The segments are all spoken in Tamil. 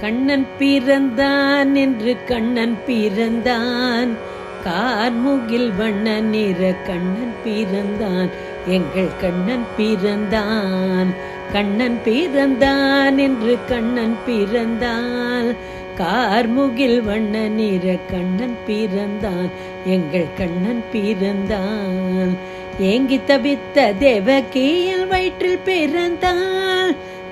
கண்ணன் பிறந்தான் என்று கண்ணன் பிறந்தான். கார்முகில் வண்ண நிற கண்ணன் பிறந்தான். எங்கள் கண்ணன் பிறந்தான். கண்ணன் பிறந்தான் என்று கண்ணன் பிறந்தான் கார்முகில் வண்ண நிற கண்ணன் பிறந்தான். எங்கள் கண்ணன் பிறந்தான் ஏங்கி தவித்த தேவகியில் வயிற்றில் பிறந்தான்.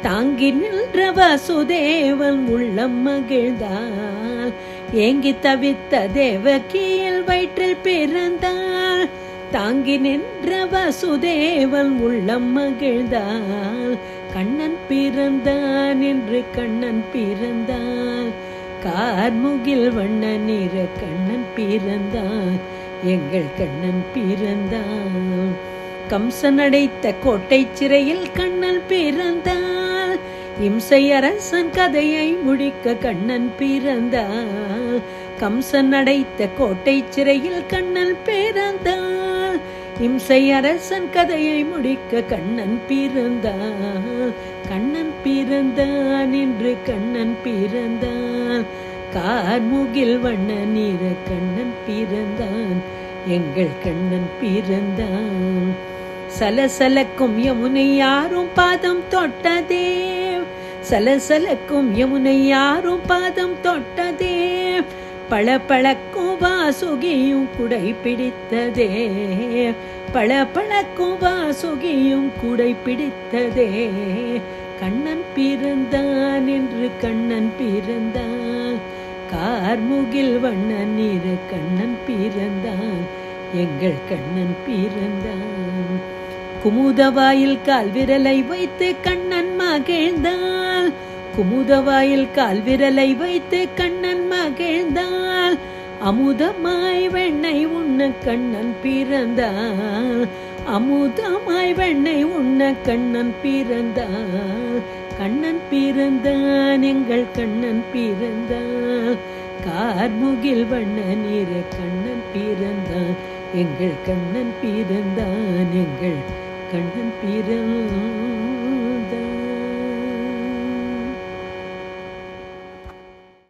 தாங்கி நின்ற வசுதேவன் உள்ளம் மகிழ்ந்தாள். ஏங்கி தவித்த தேவகியில் வயிற்றில் பிறந்தாள். தாங்கி நின்ற வசுதேவன் உள்ளம் மகிழ்ந்தாள். கண்ணன் பிறந்தான் என்று கண்ணன் பிறந்தான் கார்முகில் வண்ண நிற கண்ணன் பிறந்தான் எங்கள் கண்ணன் பிறந்தான் கம்சன் அடைத்த கோட்டை சிறையில் கண்ணன் பிறந்தான் இம்சை அரசன் கதையை முடிக்க கண்ணன் பிறந்தால் கம்சன் அடைத்த கோட்டை சிறையில் கண்ணன் பிறந்தால் இம்சை அரசன் கதையை முடிக்க கண்ணன் பிறந்தால் கண்ணன் பிறந்தான் என்று கண்ணன் பிறந்தான் கார்முகில் வண்ண நீர கண்ணன் பிறந்தான். எங்கள் கண்ணன் பிறந்தான். சலசலக்கும் யமுனை யாரும் பாதம் தொட்டதே. சலசலக்கும் யமுனை யாரும் பாதம் தொட்டதே. பளபளக்கும் வாசுகியும் குடை பிடித்ததே பளபளக்கும் வாசுகியும் குடை பிடித்ததே கண்ணன் பிறந்தான் என்று கண்ணன் பிறந்தான். கார்முகில் வண்ணன் இரு கண்ணன் பிறந்தான். எங்கள் கண்ணன் பிறந்தான். குமுதவாயில் கால் விரலை வைத்து கண்ணன் மகிழ்ந்தான். குமுதவாயில் கால் விரலை வைத்து கண்ணன் மகிழ்ந்தாள். அமுதமாய் வெண்ணை உண்ண கண்ணன் பிறந்தாள். அமுதமாய் வெண்ணை உண்ண கண்ணன் பிறந்தாள். கண்ணன் பிறந்தான் எங்கள் கண்ணன் பிறந்தான் கார்முகில் வண்ண நீர கண்ணன் பிறந்தான் எங்கள் கண்ணன் பிறந்தான் எங்கள் கண்ணன் பிறந்தான்